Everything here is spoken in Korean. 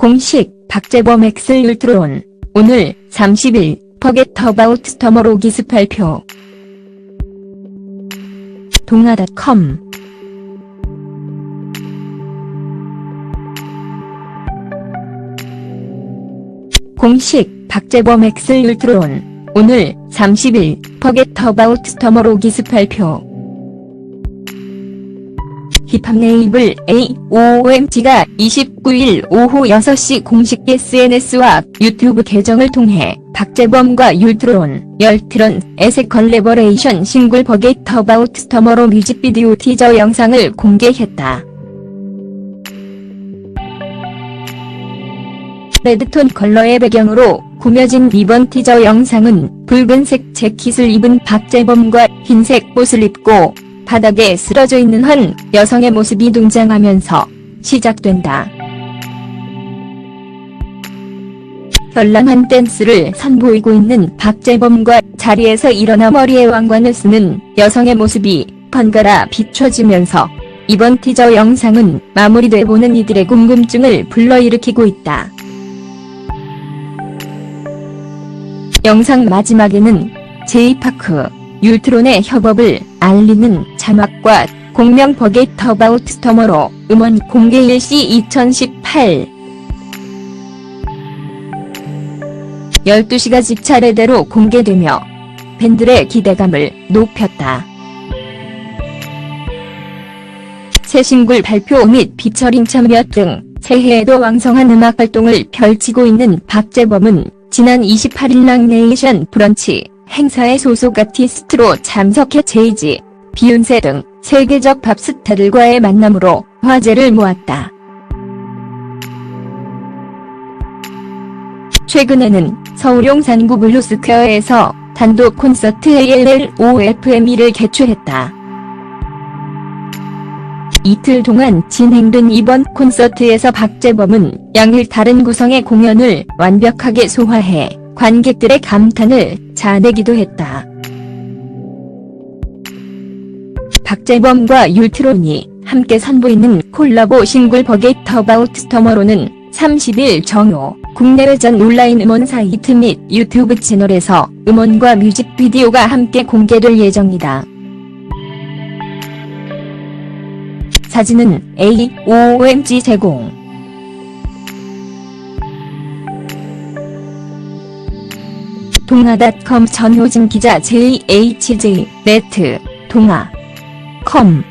공식 박재범 엑셀 울트론 오늘 30일 퍼겟 어바웃 터머로 기습 발표. 동아닷컴. 공식 박재범 엑셀 울트론 오늘 30일 퍼겟 어바웃 터머로 기습 발표 힙합 네이블 AOMG가 29일 오후 6시 공식 SNS와 유튜브 계정을 통해 박재범과 율트론, 열트론, 에세 컬래버레이션 싱글 버겟 어바웃 터머로 뮤직비디오 티저 영상을 공개했다. 레드톤 컬러의 배경으로 꾸며진 이번 티저 영상은 붉은색 재킷을 입은 박재범과 흰색 옷을 입고 바닥에 쓰러져 있는 한 여성의 모습이 등장하면서 시작된다. 현란한 댄스를 선보이고 있는 박재범과 자리에서 일어나 머리에 왕관을 쓰는 여성의 모습이 번갈아 비춰지면서 이번 티저 영상은 마무리돼 보는 이들의 궁금증을 불러일으키고 있다. 영상 마지막에는 제이파크, 율트론의 협업을 알리는 자막과 공명 버겟 어바웃 터머로 음원 공개 일시 2018 12시가 직 차례대로 공개되며 팬들의 기대감을 높였다. 새 싱글 발표 및 피처링 참여 등 새해에도 왕성한 음악 활동을 펼치고 있는 박재범은 지난 28일 락네이션 브런치 행사에 소속 아티스트로 참석해 제이지, 비욘세 등 세계적 팝스타들과의 만남으로 화제를 모았다. 최근에는 서울 용산구 블루스퀘어에서 단독 콘서트 ALLOFME를 개최했다. 이틀 동안 진행된 이번 콘서트에서 박재범은 양일 다른 구성의 공연을 완벽하게 소화해 관객들의 감탄을 자내기도 했다. 박재범과 율트론이 함께 선보이는 콜라보 싱글 버겟 어바웃 터머로는 30일 정오 국내외 전 온라인 음원 사이트 및 유튜브 채널에서 음원과 뮤직비디오가 함께 공개될 예정이다. 사진은 AOMG 제공 동아닷컴 전효진 기자 JHJ 네트 동아 컴